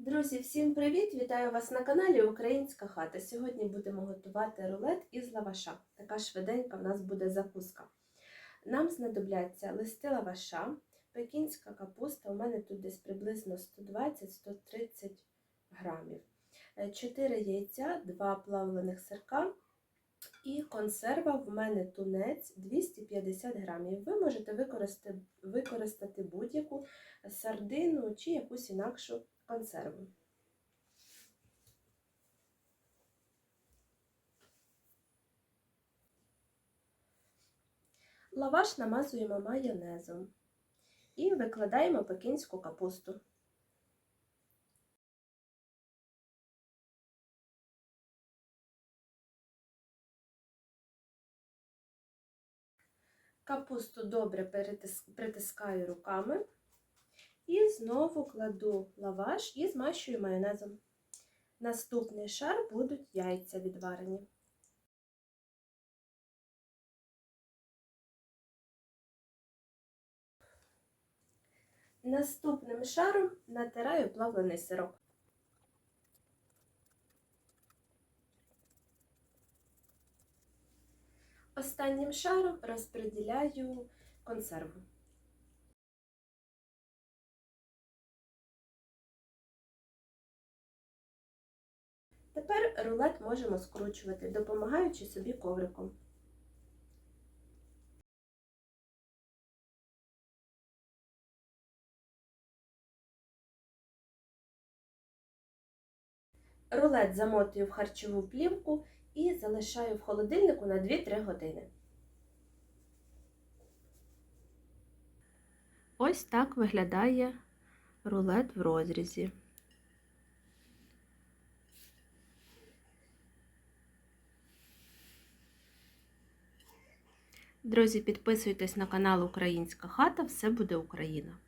Друзі, всім привіт! Вітаю вас на каналі Українська хата. Сьогодні будемо готувати рулет із лаваша. Така швиденька в нас буде закуска. Нам знадобляться листи лаваша, пекінська капуста. У мене тут десь приблизно 120-130 грамів, 4 яйця, 2 плавлених сирка консерва в мене тунець 250 грамів. Ви можете використати, використати будь-яку сардину чи якусь інакшу консерву. Лаваш намазуємо майонезом і викладаємо пекінську капусту. Капусту добре притискаю руками і знову кладу лаваш і змащую майонезом. Наступний шар будуть яйця відварені. Наступним шаром натираю плавлений сирок. Останнім шаром розподіляю консерву. Тепер рулет можемо скручувати, допомагаючи собі ковриком. Рулет замотую в харчову плівку і залишаю в холодильнику на 2-3 години. Ось так виглядає рулет в розрізі. Друзі, підписуйтесь на канал Українська хата, все буде Україна.